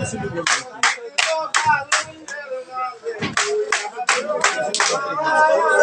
Thank you.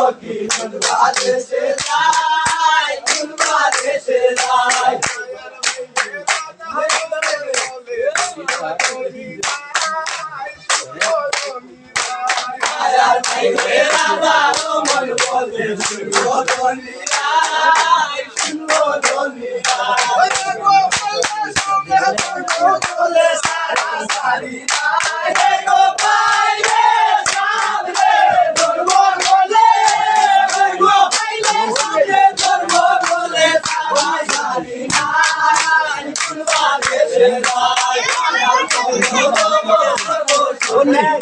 वकील बनवा दे शेराय बनवा दे शेराय यार मैं मेरा बाबू मन बोले सुनो धोनी राय सुनो धोनी राय बोले सारा सारी Oh, no.